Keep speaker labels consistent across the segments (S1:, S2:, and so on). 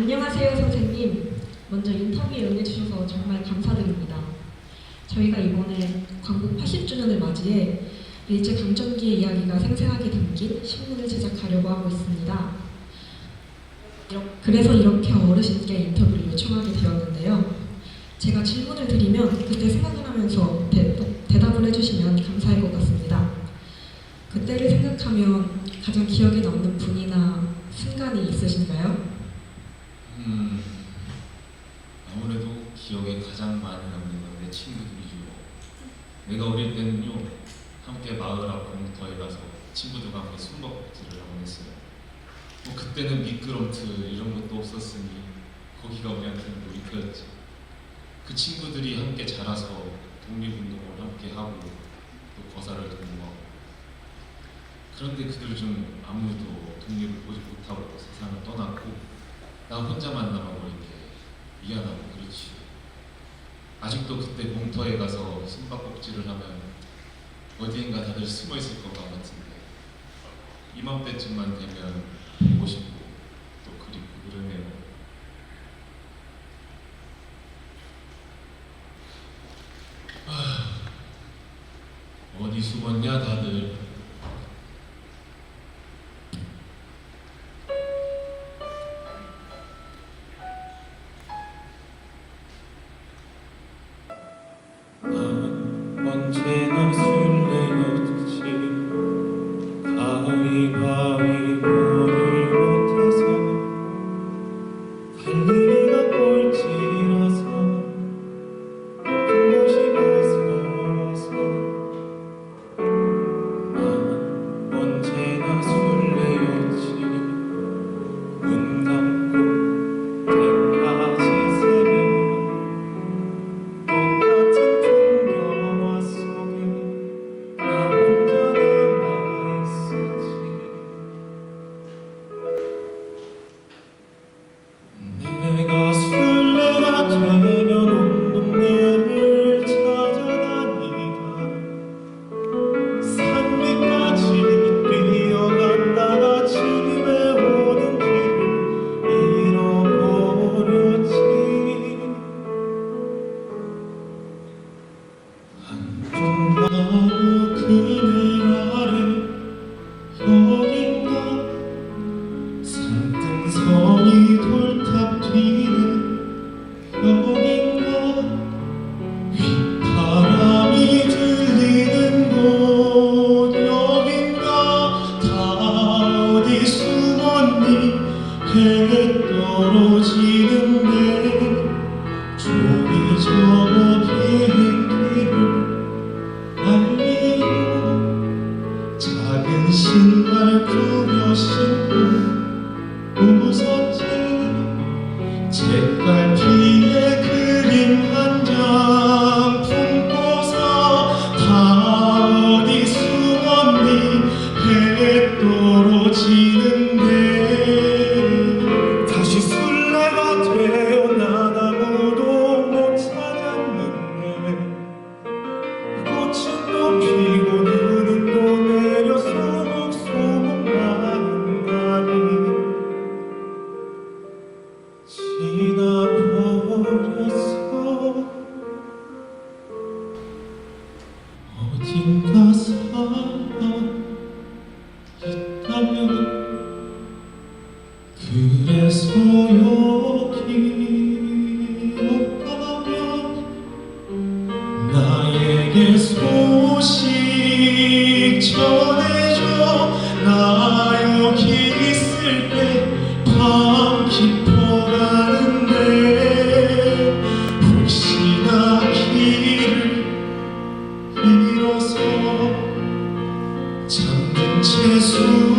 S1: 안녕하세요, 선생님. 먼저 인터뷰에 응해주셔서 정말 감사드립니다. 저희가 이번에 광복 80주년을 맞이해 일제 강점기의 이야기가 생생하게 담긴 신문을 제작하려고 하고 있습니다. 그래서 이렇게 어르신께 인터뷰를 요청하게 되었는데요. 제가 질문을 드리면 그때 생각을 하면서 대, 대답을 해주시면 감사할 것 같습니다. 그때를 생각하면 가장 기억에 남는 분이나 순간이 있으신가요?
S2: 음, 아무래도 기억에 가장 많이 남는 건 내 친구들이죠. 내가 어릴 때는요, 함께 마을 앞 공터에 가서 친구들과 함께 숨바꼭질을 하곤 했어요. 뭐 그때는 미끄럼틀 이런 것도 없었으니 거기가 우리한테는 놀이터였지. 그 친구들이 함께 자라서 독립운동을 함께 하고 또 거사를 동무하고 그런데 그들 중 아무도 독립을 보지 못하고 세상을 떠났고 나 혼자만 남아버린 게 미안하고 그렇지. 아직도 그때 공터에 가서 숨바꼭질을 하면 어디엔가 다들 숨어 있을 것만 같은데 이맘때쯤만 되면 보고 싶고 또 그립고 그러네요. 아, 어디 숨었냐 다들.
S3: Jesus.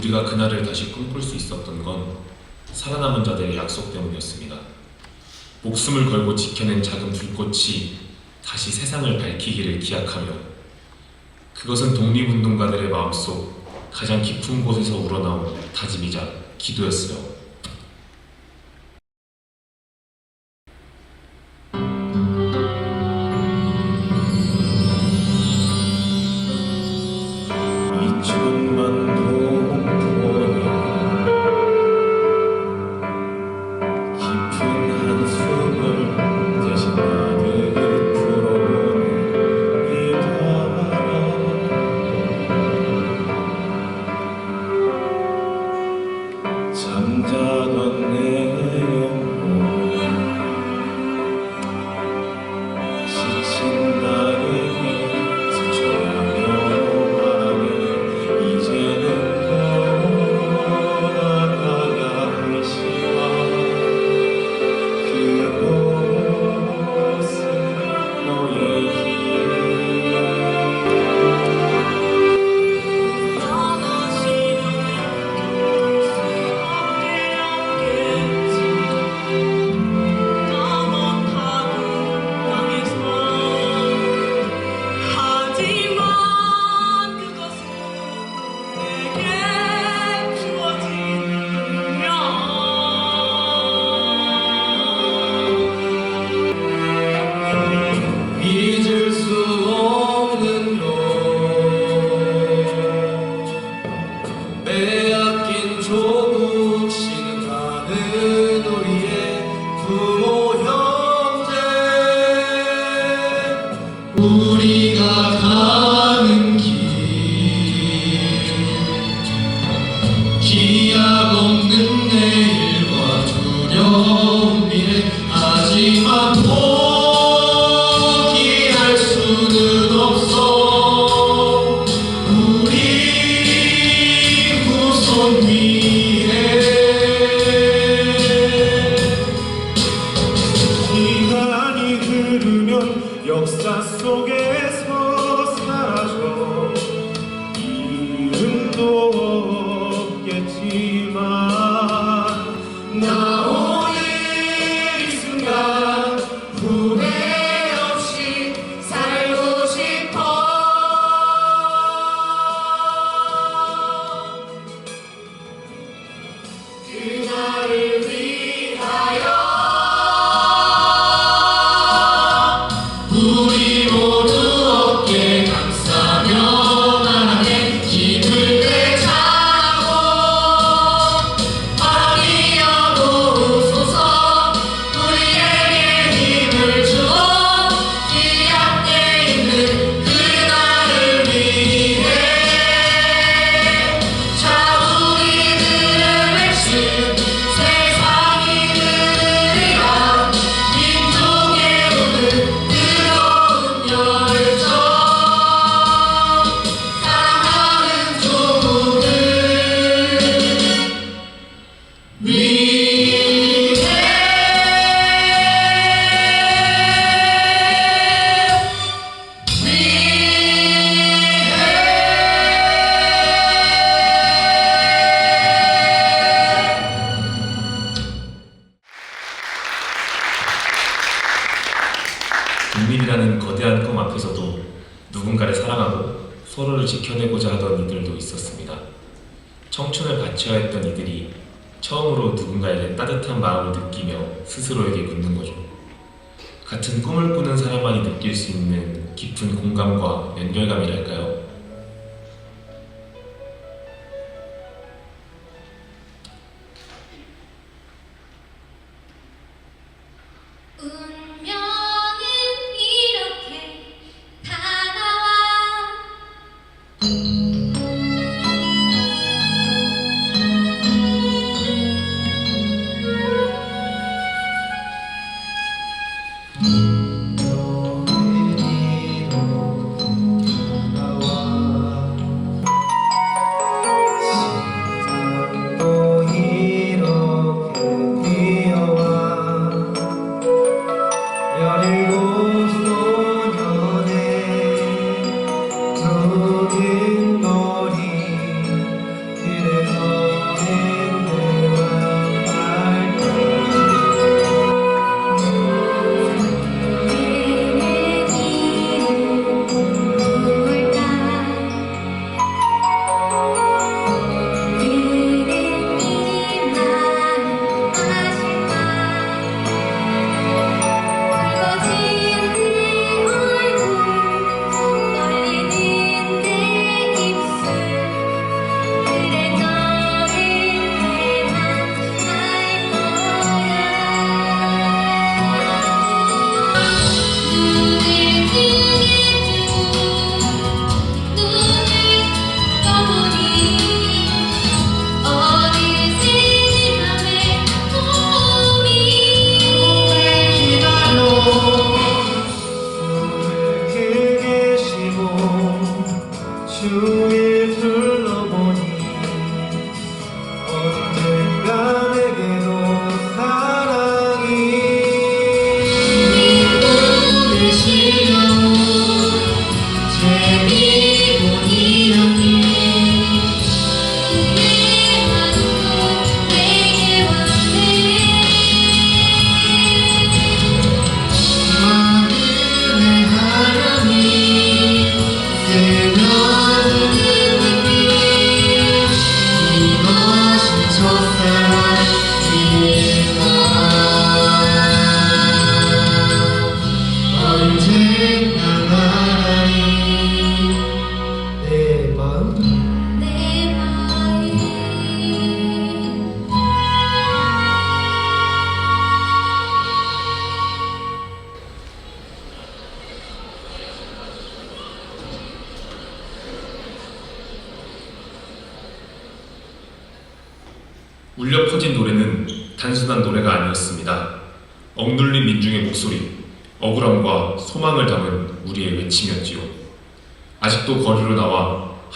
S3: 우리가 그날을 다시 꿈꿀 수 있었던 건 살아남은 자들의 약속 때문이었습니다. 목숨을 걸고 지켜낸 작은 불꽃이 다시 세상을 밝히기를 기약하며 그것은 독립운동가들의 마음속 가장 깊은 곳에서 우러나온 다짐이자 기도였어요. a 따뜻한 마음을 느끼며 스스로에게 묻는 거죠. 같은 꿈을 꾸는 사람만이 느낄 수 있는 깊은 공감과 연결감이랄까요?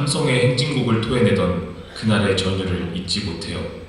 S4: 함성의 행진곡을 토해내던 그날의 전율을 잊지 못해요.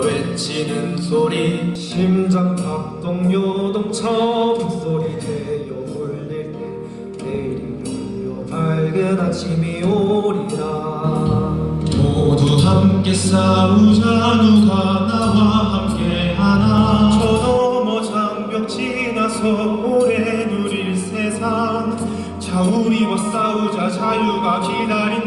S5: 외치는 소리. 심장 박동 요동쳐 목소리 되어 울릴 때 내일이 열려 밝은 아침이 오리라.
S2: 모두 함께 싸우자. 누가 나와 함께 하나.
S3: 저 너머 장벽 지나서 오래 누릴 세상. 자 우리와 싸우자. 자유가 기다린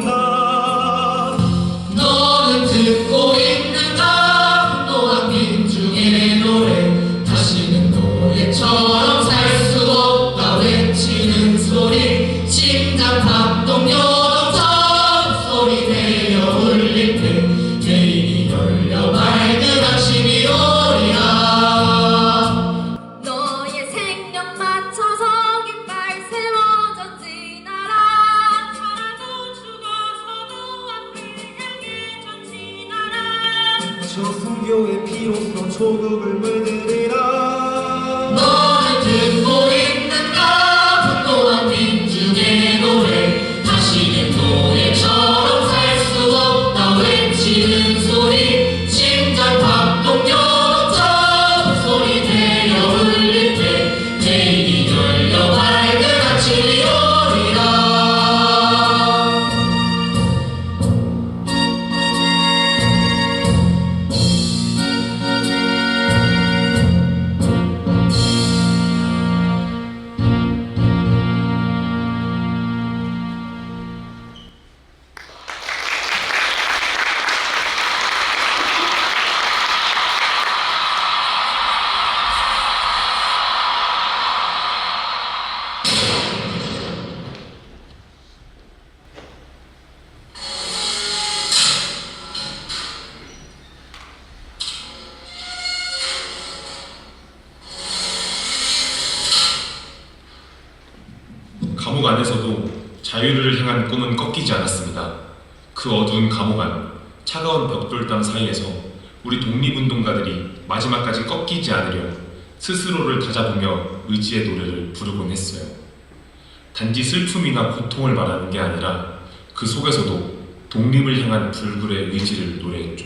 S4: 꿈은 꺾이지 않았습니다. 그 어두운 감옥 안, 차가운 벽돌담 사이에서 우리 독립운동가들이 마지막까지 꺾이지 않으려 스스로를 다잡으며 의지의 노래를 부르곤 했어요. 단지 슬픔이나 고통을 말하는 게 아니라 그 속에서도 독립을 향한 불굴의 의지를 노래했죠.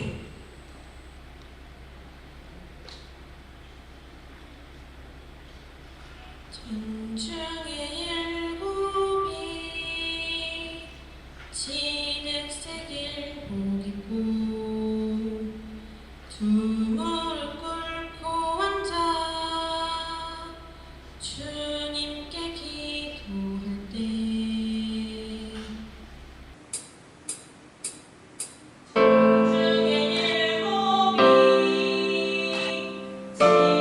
S6: 진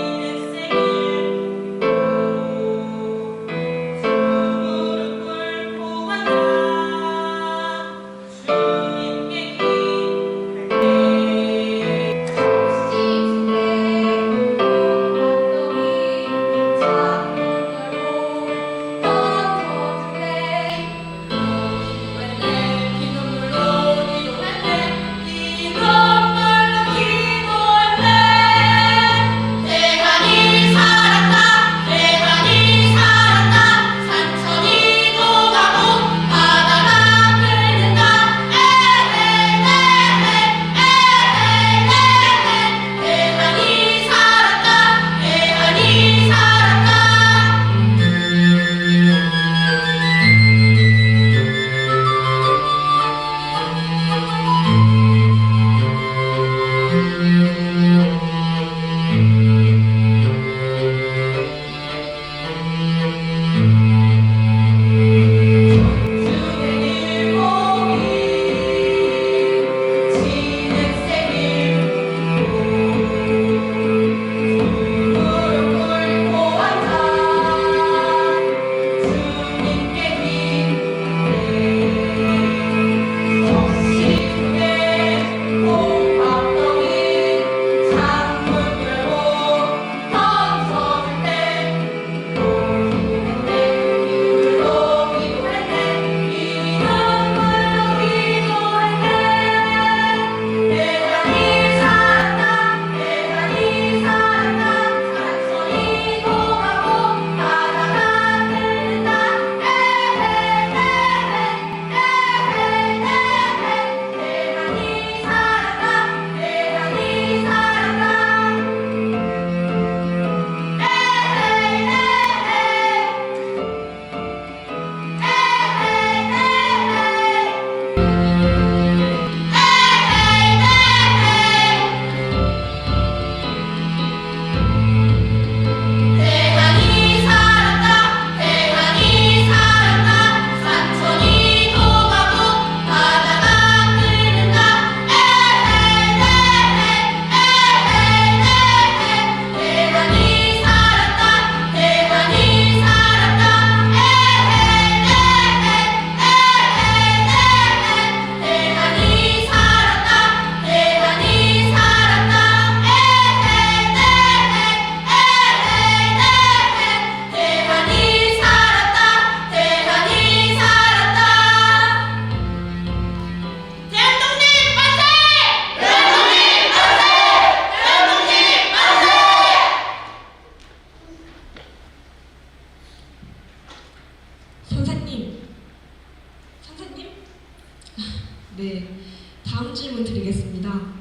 S1: 질문 드리겠습니다.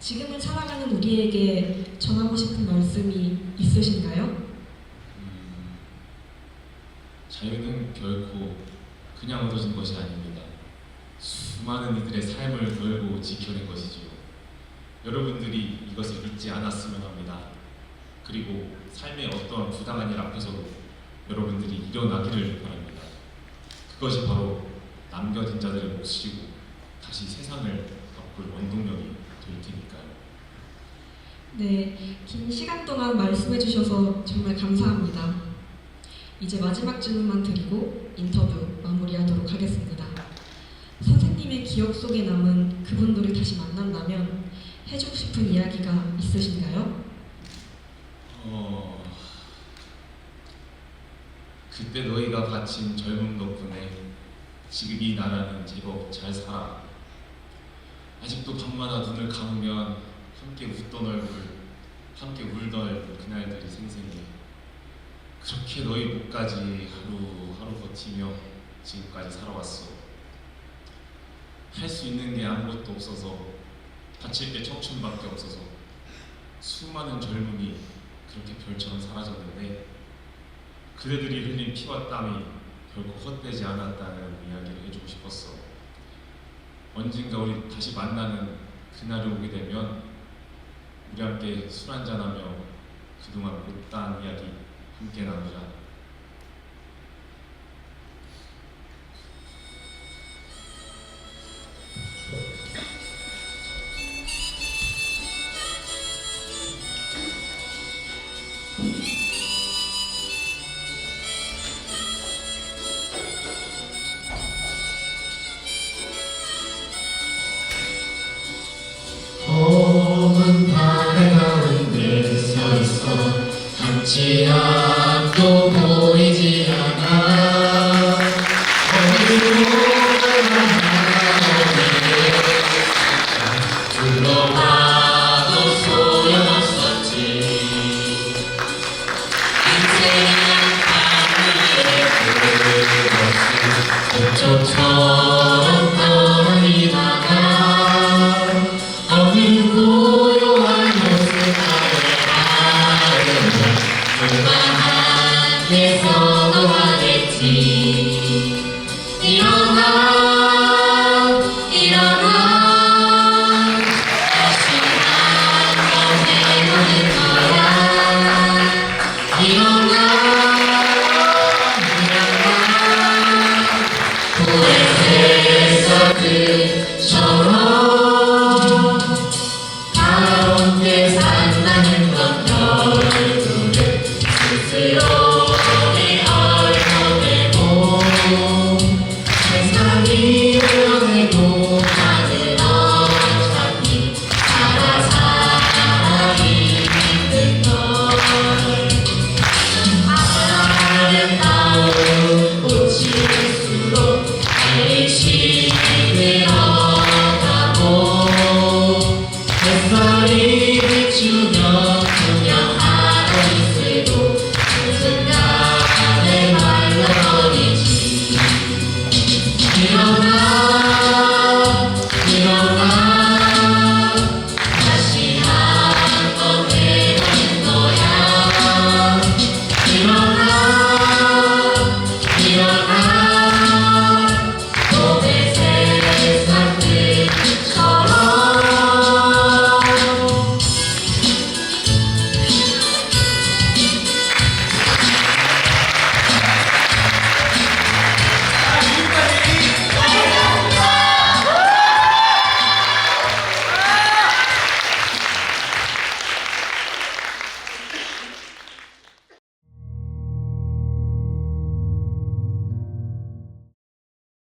S1: 지금을 살아가는 우리에게 전하고 싶은 말씀이 있으신가요?
S7: 음, 자유는 결코 그냥 얻어진 것이 아닙니다. 수많은 이들의 삶을 걸고 지켜낸 것이지요. 여러분들이 이것을 잊지 않았으면 합니다. 그리고 삶의 어떠한 부당한 일 앞에서도 여러분들이 일어나기를 바랍니다. 그것이 바로 남겨진 자들의 몫이고 다시 세상을 바꿀 원동력이 될 테니까요.
S1: 네, 긴 시간 동안 말씀해 주셔서 정말 감사합니다. 이제 마지막 질문만 드리고 인터뷰 마무리하도록 하겠습니다. 선생님의 기억 속에 남은 그분들을 다시 만난다면 해주고 싶은 이야기가 있으신가요?
S7: 어... 그때 너희가 바친 젊음 덕분에 지금 이 나라는 제법 잘 살아. 아직도 밤마다 눈을 감으면 함께 웃던 얼굴, 함께 울던 그날들이 생생해. 그렇게 너희 목까지 하루하루 버티며 지금까지 살아왔어. 할 수 있는 게 아무것도 없어서 바칠 게 청춘밖에 없어서 수많은 젊음이 그렇게 별처럼 사라졌는데 그대들이 흘린 피와 땀이 결코 헛되지 않았다는 이야기를 해주고 싶었어. 언젠가 우리 다시 만나는 그날이 오게 되면 우리 함께 술 한잔하며 그동안 못다한 이야기 함께 나누자.
S8: you.